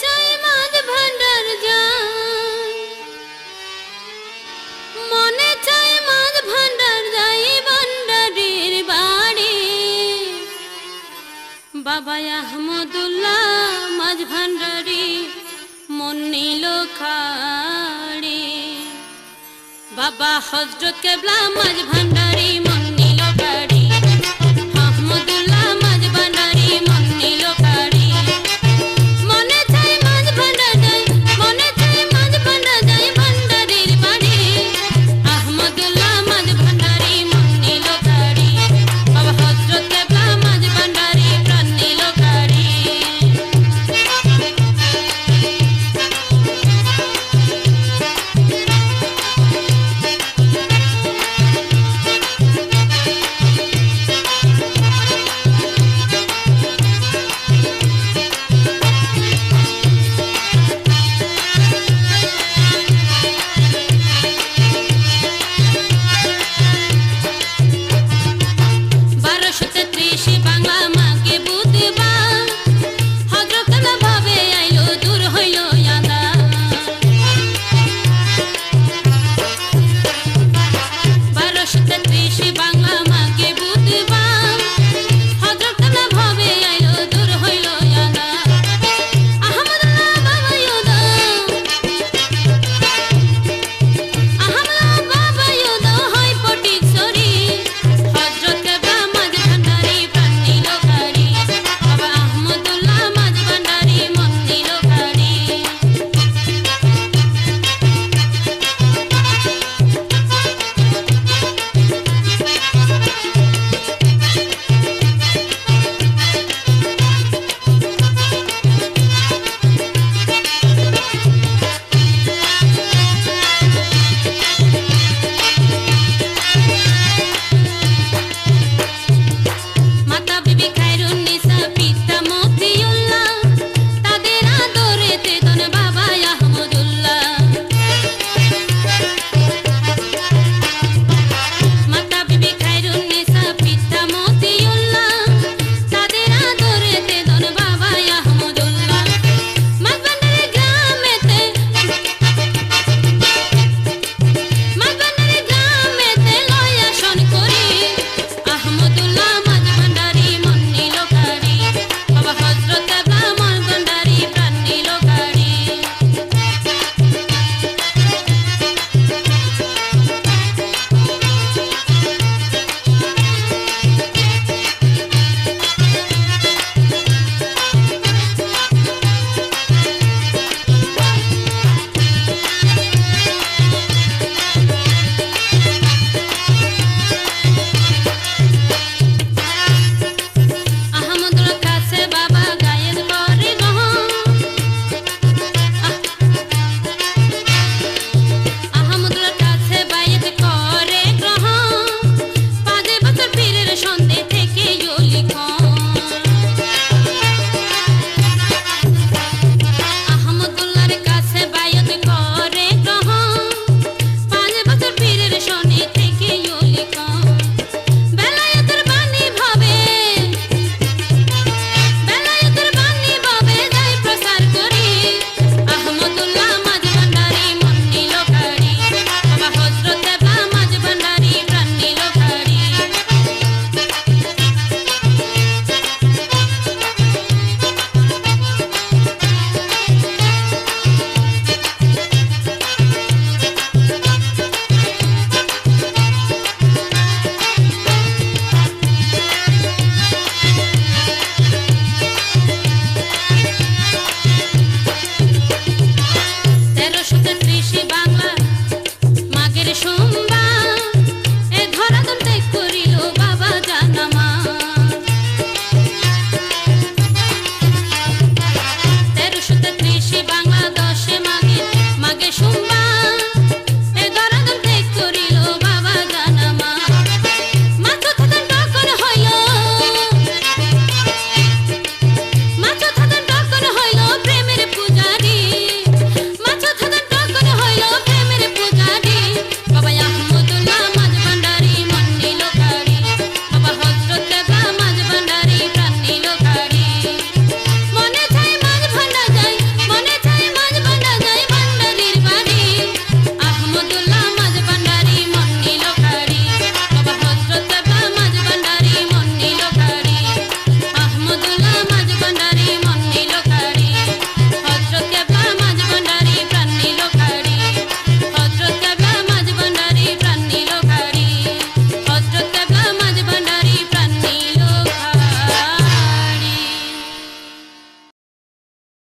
চাই মাঝ ভান্ডার মনে চাই বাবা আহমদুল্লাহ মাঝ ভান্ডারি মন বাবা হজরত কেবলা মাঝ ভান্ডারি মন শুনিতে সুখের কৃষি বাংলা